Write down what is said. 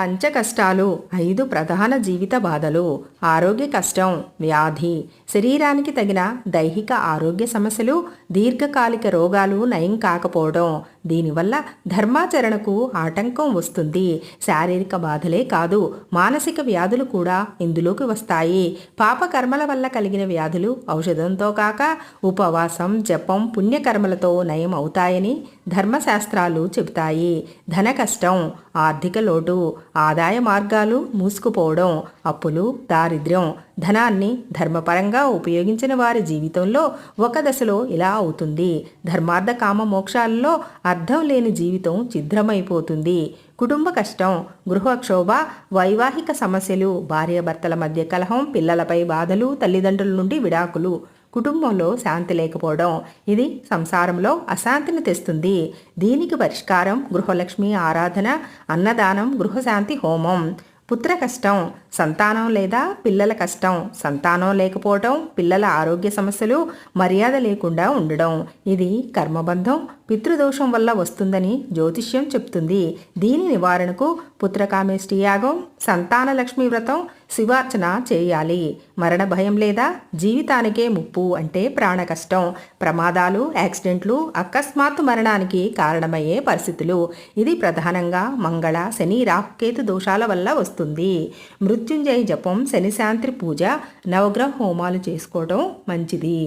పంచ కష్టాలు ఐదు ప్రధాన జీవిత బాధలు ఆరోగ్య కష్టం వ్యాధి శరీరానికి తగిన దైహిక ఆరోగ్య సమస్యలు దీర్ఘకాలిక రోగాలు నయం కాకపోవడం దీనివల్ల ధర్మాచరణకు ఆటంకం వస్తుంది. శారీరక బాధలే కాదు మానసిక వ్యాధులు కూడా ఇందులోకి వస్తాయి. పాపకర్మల వల్ల కలిగిన వ్యాధులు ఔషధంతో కాక ఉపవాసం జపం పుణ్యకర్మలతో నయం అవుతాయని ధర్మశాస్త్రాలు చెబుతాయి. ధన కష్టం ఆర్థిక లోటు ఆదాయ మార్గాలు మూసుకుపోవడం అప్పులు దారిద్ర్యం ధనాన్ని ధర్మపరంగా ఉపయోగించిన వారి జీవితంలో ఒక దశలో ఇలా అవుతుంది. ధర్మార్థ కామ మోక్షాలలో అర్థం లేని జీవితం ఛిద్రమైపోతుంది. కుటుంబ కష్టం గృహక్షోభ వైవాహిక సమస్యలు భార్యాభర్తల మధ్య కలహం పిల్లలపై బాధలు తల్లిదండ్రుల నుండి విడాకులు కుటుంబంలో శాంతి లేకపోవడం ఇది సంసారంలో అశాంతిని తెస్తుంది. దీనికి పరిష్కారం గృహలక్ష్మి ఆరాధన అన్నదానం గృహశాంతి హోమం. పుత్ర కష్టం సంతానం లేదా పిల్లల కష్టం సంతానం లేకపోవటం పిల్లల ఆరోగ్య సమస్యలు మర్యాద లేకుండా ఉండడం. ఇది కర్మబంధం పితృదోషం వల్ల వస్తుందని జ్యోతిష్యం చెప్తుంది. దీని నివారణకు పుత్రకామేష్టి యాగం సంతాన లక్ష్మీ వ్రతం శివార్చన చేయాలి. మరణ భయం లేదా జీవితానికే ముప్పు అంటే ప్రాణ కష్టం ప్రమాదాలు యాక్సిడెంట్లు అకస్మాత్తు మరణానికి కారణమయ్యే పరిస్థితులు. ఇది ప్రధానంగా మంగళ శని రాకేతు దోషాల వల్ల వస్తుంది. మృత్యుంజయ జపం శనిశాంతి పూజ నవగ్రహ హోమాలు చేసుకోవడం మంచిది.